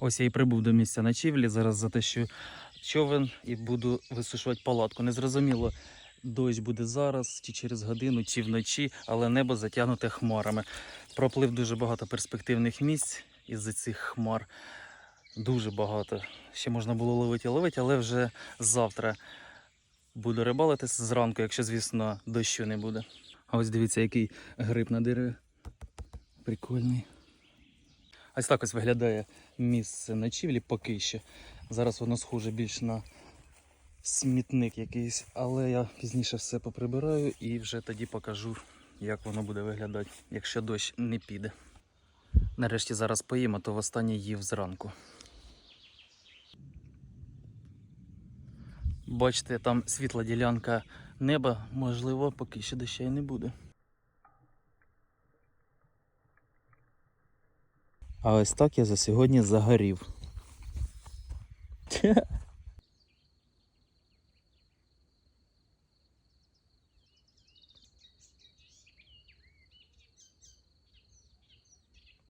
Ось я і прибув до місця ночівлі. Зараз затащу човен і буду висушувати палатку. Незрозуміло, дощ буде зараз, чи через годину, чи вночі, але небо затягнуте хмарами. Проплив дуже багато перспективних місць із-за цих хмар. Дуже багато. Ще можна було ловити і ловити, але вже завтра буду рибалити зранку, якщо, звісно, дощу не буде. А ось дивіться, який гриб на дереві. Прикольний. Ось так ось виглядає місце ночівлі поки що. Зараз воно схоже більш на смітник якийсь, але я пізніше все поприбираю і вже тоді покажу, як воно буде виглядати, якщо дощ не піде. Нарешті зараз поїм, а то востаннє їв зранку. Бачите, там світла ділянка неба, можливо, поки що доща не буде. А ось так я за сьогодні загорів.